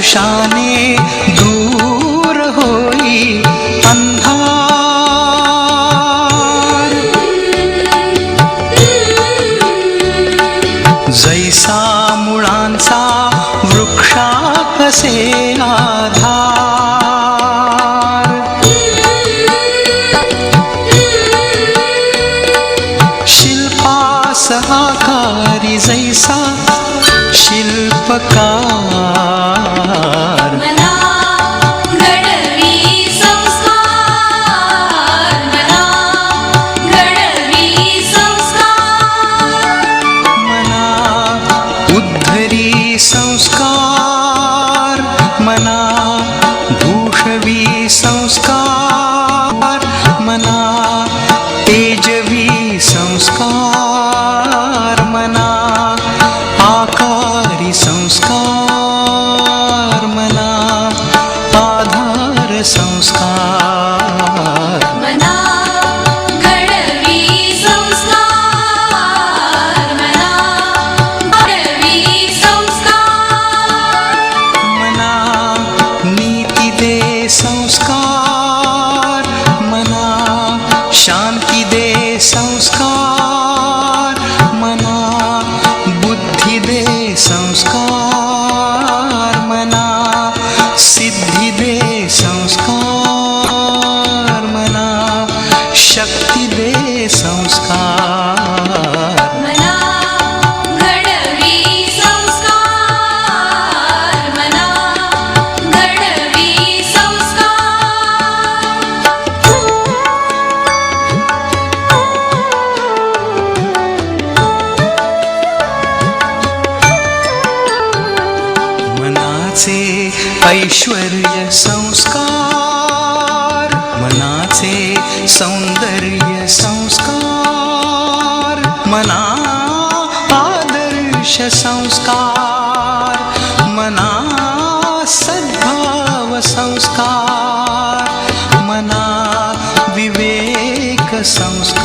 स्पर्शाने दूर होई अंधार। जैसा मुळांचा वृक्षा कसे आधार। शिल्पास आकारी जैसा शिल्पकार संस्कार संस्कार मना बुद्धी दे संस्कार मना सिद्धी दे संस्कार मना शक्ती दे संस्कार। ऐश्वर्य संस्कार मनाचे सौंदर्य संस्कार मना आदर्श संस्कार मना सद्भाव संस्कार मना विवेक संस्कार।